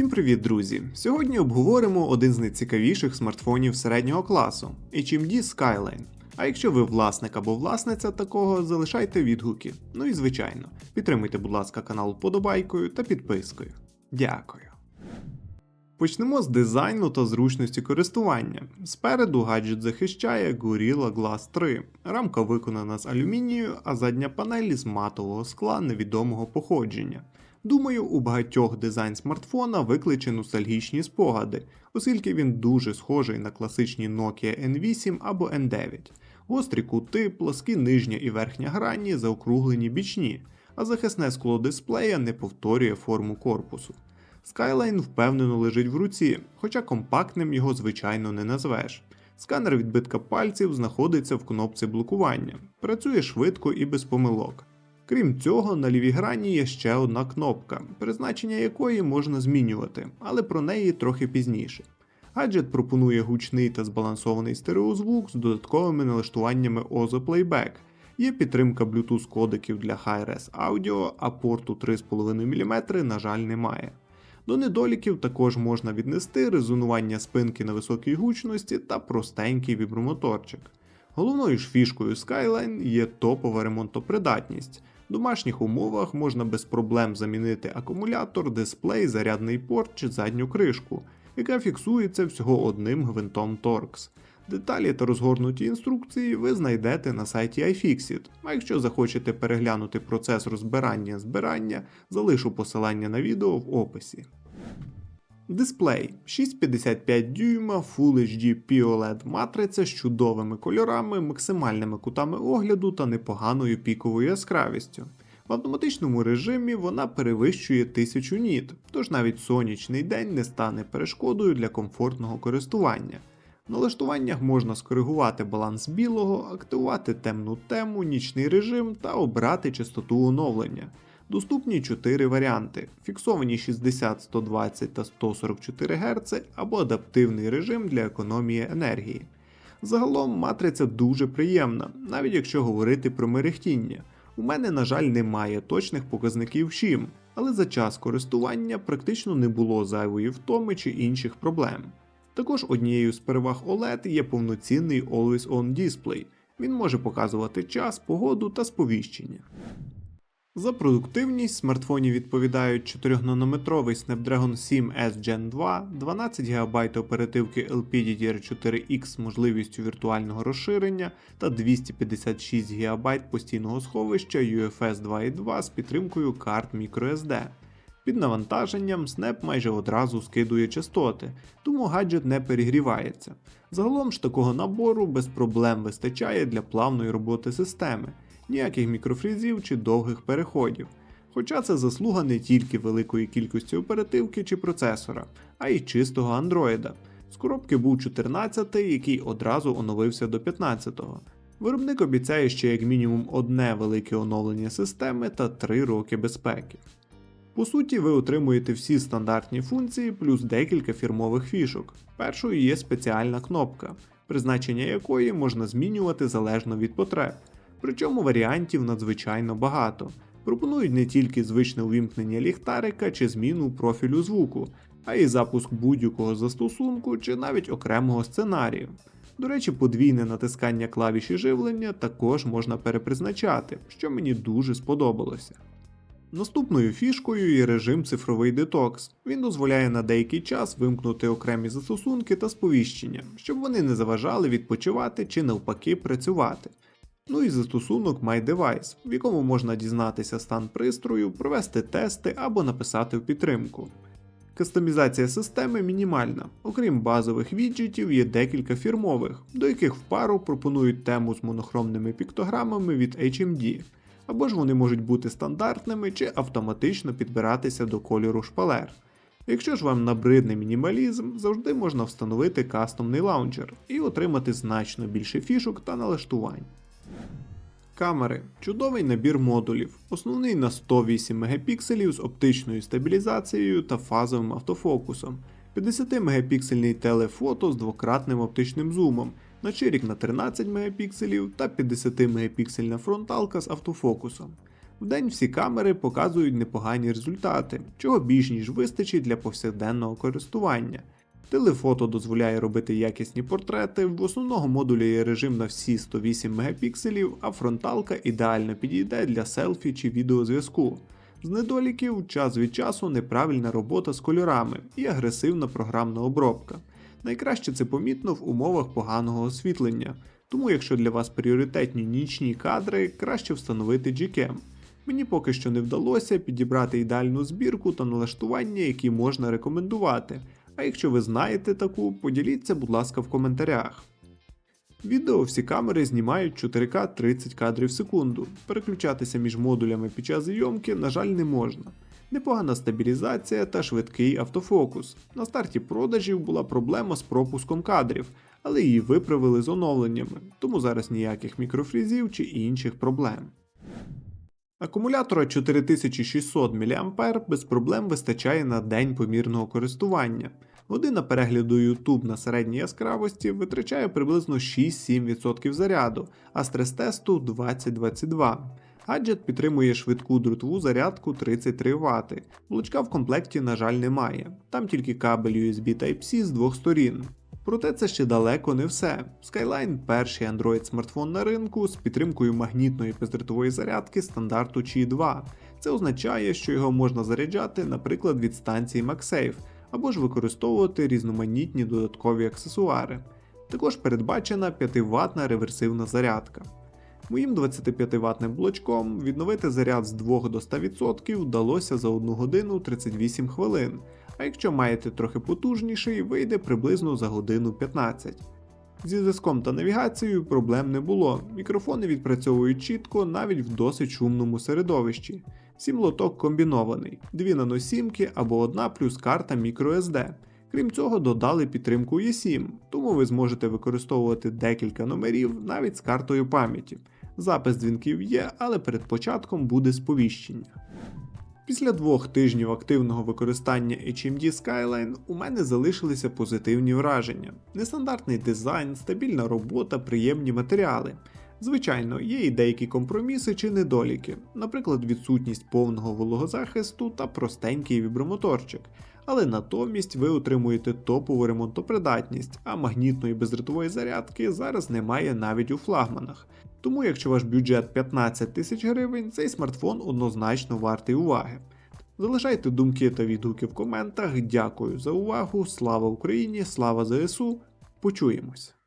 Всім привіт, друзі! Сьогодні обговоримо один з найцікавіших смартфонів середнього класу HMD Skyline. А якщо ви власник або власниця такого, залишайте відгуки. Ну і звичайно, підтримуйте, будь ласка, канал вподобайкою та підпискою. Дякую. Почнемо з дизайну та зручності користування. Спереду гаджет захищає Gorilla Glass 3. Рамка виконана з алюмінію, а задня панель з матового скла невідомого походження. Думаю, у багатьох дизайн смартфона викличе ностальгічні спогади, оскільки він дуже схожий на класичні Nokia N8 або N9. Гострі кути, плоскі нижня і верхня грані, заокруглені бічні, а захисне скло дисплея не повторює форму корпусу. Skyline впевнено лежить в руці, хоча компактним його звичайно не назвеш. Сканер відбитка пальців знаходиться в кнопці блокування, працює швидко і без помилок. Крім цього, на лівій грані є ще одна кнопка, призначення якої можна змінювати, але про неї трохи пізніше. Гаджет пропонує гучний та збалансований стереозвук з додатковими налаштуваннями OZO Playback. Є підтримка Bluetooth кодеків для Hi-Res Audio, а порту 3,5 мм, на жаль, немає. До недоліків також можна віднести резонування спинки на високій гучності та простенький вібромоторчик. Головною ж фішкою Skyline є топова ремонтопридатність. В домашніх умовах можна без проблем замінити акумулятор, дисплей, зарядний порт чи задню кришку, яка фіксується всього одним гвинтом Torx. Деталі та розгорнуті інструкції ви знайдете на сайті iFixit, а якщо захочете переглянути процес розбирання збирання, залишу посилання на відео в описі. Дисплей 6,55 дюйма Full HD POLED матриця з чудовими кольорами, максимальними кутами огляду та непоганою піковою яскравістю. В автоматичному режимі вона перевищує 1000 ніт, тож навіть сонячний день не стане перешкодою для комфортного користування. В налаштуваннях можна скоригувати баланс білого, активувати темну тему, нічний режим та обрати частоту оновлення. Доступні 4 варіанти: фіксовані 60, 120 та 144 Гц або адаптивний режим для економії енергії. Загалом матриця дуже приємна, навіть якщо говорити про мерехтіння. У мене, на жаль, немає точних показників ШІМ, але за час користування практично не було зайвої втоми чи інших проблем. Також однією з переваг OLED є повноцінний Always On Display. Він може показувати час, погоду та сповіщення. За продуктивність смартфоні відповідають 4-нанометровий Snapdragon 7 S Gen 2, 12 ГБ оперативки LPDDR4X з можливістю віртуального розширення та 256 ГБ постійного сховища UFS 2.2 з підтримкою карт microSD. Під навантаженням Snap майже одразу скидує частоти, тому гаджет не перегрівається. Загалом ж такого набору без проблем вистачає для плавної роботи системи ніяких мікрофрізів чи довгих переходів. Хоча це заслуга не тільки великої кількості оперативки чи процесора, а й чистого андроїда. З коробки був 14-й, який одразу оновився до 15-го. Виробник обіцяє ще як мінімум одне велике оновлення системи та 3 роки безпеки. По суті, ви отримуєте всі стандартні функції плюс декілька фірмових фішок. Першою є спеціальна кнопка, призначення якої можна змінювати залежно від потреб. Причому варіантів надзвичайно багато. Пропонують не тільки звичне увімкнення ліхтарика чи зміну профілю звуку, а й запуск будь-якого застосунку чи навіть окремого сценарію. До речі, подвійне натискання клавіші живлення також можна перепризначати, що мені дуже сподобалося. Наступною фішкою є режим цифровий детокс. Він дозволяє на деякий час вимкнути окремі застосунки та сповіщення, щоб вони не заважали відпочивати чи навпаки працювати. Ну і застосунок MyDevice, в якому можна дізнатися стан пристрою, провести тести або написати в підтримку. Кастомізація системи мінімальна, окрім базових віджитів, є декілька фірмових, до яких в пару пропонують тему з монохромними піктограмами від HMD, або ж вони можуть бути стандартними чи автоматично підбиратися до кольору шпалер. Якщо ж вам набридне мінімалізм, завжди можна встановити кастомний лаунчер і отримати значно більше фішок та налаштувань. Камери чудовий набір модулів, основний на 108 Мп з оптичною стабілізацією та фазовим автофокусом, 50 мегапіксельний телефото з двократним оптичним зумом, начирік на 13 Мп та 50 мегапіксельна фронталка з автофокусом. Вдень всі камери показують непогані результати, чого більш ніж вистачить для повсякденного користування. Телефото дозволяє робити якісні портрети, в основному модулі є режим на всі 108 мегапікселів, а фронталка ідеально підійде для селфі чи відеозв'язку. З недоліків час від часу неправильна робота з кольорами і агресивна програмна обробка. Найкраще це помітно в умовах поганого освітлення, тому якщо для вас пріоритетні нічні кадри, краще встановити Gcam. Мені поки що не вдалося підібрати ідеальну збірку та налаштування, які можна рекомендувати. А якщо ви знаєте таку, поділіться, будь ласка, в коментарях. Відео всі камери знімають 4К 30 кадрів в секунду. Переключатися між модулями під час зйомки, на жаль, не можна. Непогана стабілізація та швидкий автофокус. На старті продажів була проблема з пропуском кадрів, але її виправили з оновленнями, тому зараз ніяких мікрофрізів чи інших проблем. Акумулятора 4600 мА без проблем вистачає на день помірного користування. Година перегляду YouTube на середній яскравості витрачає приблизно 6-7% заряду, а стрес-тесту 20-22. Гаджет підтримує швидку дротову зарядку 33 Вт. Блочка в комплекті, на жаль, немає. Там тільки кабель USB Type-C з двох сторін. Проте це ще далеко не все. Skyline перший Android смартфон на ринку з підтримкою магнітної бездротової зарядки стандарту Qi 2. Це означає, що його можна заряджати, наприклад, від станції MagSafe, або ж використовувати різноманітні додаткові аксесуари. Також передбачена 5 ватна реверсивна зарядка. Моїм 25 ватним блочком відновити заряд з 2 до 100% вдалося за 1 годину 38 хвилин, а якщо маєте трохи потужніший, вийде приблизно за годину 15. Зі зв'язком та навігацією проблем не було. Мікрофони відпрацьовують чітко навіть в досить шумному середовищі. Сім лоток комбінований, дві наносімки або одна плюс карта microSD. Крім цього, додали підтримку eSIM, тому ви зможете використовувати декілька номерів навіть з картою пам'яті. Запис дзвінків є, але перед початком буде сповіщення. Після двох тижнів активного використання HMD Skyline у мене залишилися позитивні враження: нестандартний дизайн, стабільна робота, приємні матеріали. Звичайно, є і деякі компроміси чи недоліки, наприклад, відсутність повного вологозахисту та простенький вібромоторчик. Але натомість ви отримуєте топову ремонтопридатність, а магнітної бездротової зарядки зараз немає навіть у флагманах. Тому, якщо ваш бюджет 15 тисяч гривень, цей смартфон однозначно вартий уваги. Залишайте думки та відгуки в коментах. Дякую за увагу. Слава Україні! Слава ЗСУ! Почуємось!